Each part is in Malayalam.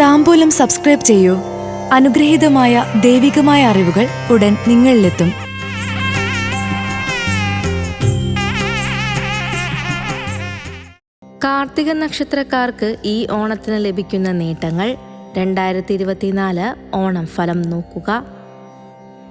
താമ്പൂലം സബ്സ്ക്രൈബ് ചെയ്യൂ. അനുഗ്രഹീതമായ ദൈവികമായ അറിവുകൾ ഉടൻ നിങ്ങളിലെത്തും. കാർത്തിക നക്ഷത്രക്കാർക്ക് ഈ ഓണത്തിന് ലഭിക്കുന്ന നേട്ടങ്ങൾ രണ്ടായിരത്തി ഇരുപത്തിനാല് ഓണം ഫലം നോക്കുക.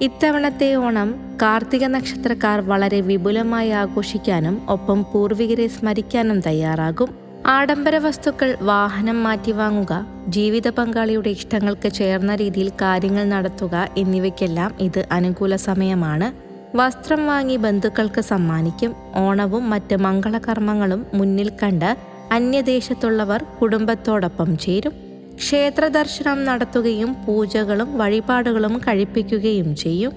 ഇത്തവണത്തെ ഓണം കാർത്തിക നക്ഷത്രക്കാർ വളരെ വിപുലമായി ആഘോഷിക്കാനും ഒപ്പം പൂർവികരെ സ്മരിക്കാനും തയ്യാറാകും. ആഡംബര വസ്തുക്കൾ വാഹനം മാറ്റി വാങ്ങുക ജീവിത പങ്കാളിയുടെ ഇഷ്ടങ്ങൾക്ക് ചേർന്ന രീതിയിൽ കാര്യങ്ങൾ നടത്തുക എന്നിവയ്ക്കെല്ലാം ഇത് അനുകൂല സമയമാണ്. വസ്ത്രം വാങ്ങി ബന്ധുക്കൾക്ക് സമ്മാനിക്കും ഓണവും മറ്റ് മംഗളകർമ്മങ്ങളും മുന്നിൽ കണ്ട് അന്യദേശത്തുള്ളവർ കുടുംബത്തോടൊപ്പം ചേരും. ക്ഷേത്ര ദർശനം നടത്തുകയും പൂജകളും വഴിപാടുകളും കഴിപ്പിക്കുകയും ചെയ്യും.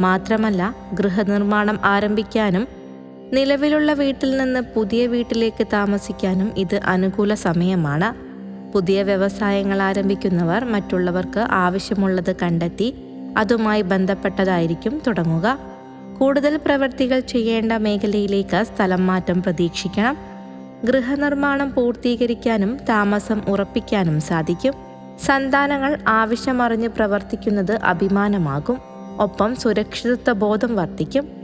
മാത്രമല്ല ഗൃഹനിർമ്മാണം ആരംഭിക്കാനും നിലവിലുള്ള വീട്ടിൽ നിന്ന് പുതിയ വീട്ടിലേക്ക് താമസിക്കാനും ഇത് അനുകൂല സമയമാണ്. പുതിയ വ്യവസായങ്ങൾ ആരംഭിക്കുന്നവർ മറ്റുള്ളവർക്ക് ആവശ്യമുള്ളത് കണ്ടെത്തി അതുമായി ബന്ധപ്പെട്ടതായിരിക്കും തുടങ്ങുക. കൂടുതൽ പ്രവൃത്തികൾ ചെയ്യേണ്ട മേഖലയിലേക്ക് സ്ഥലം മാറ്റം പ്രതീക്ഷിക്കണം. ഗൃഹനിർമ്മാണം പൂർത്തീകരിക്കാനും താമസം ഉറപ്പിക്കാനും സാധിക്കും. സന്താനങ്ങൾ ആവശ്യമറിഞ്ഞ് പ്രവർത്തിക്കുന്നത് അഭിമാനമാകും. ഒപ്പം സുരക്ഷിതത്വ ബോധം വർദ്ധിക്കും.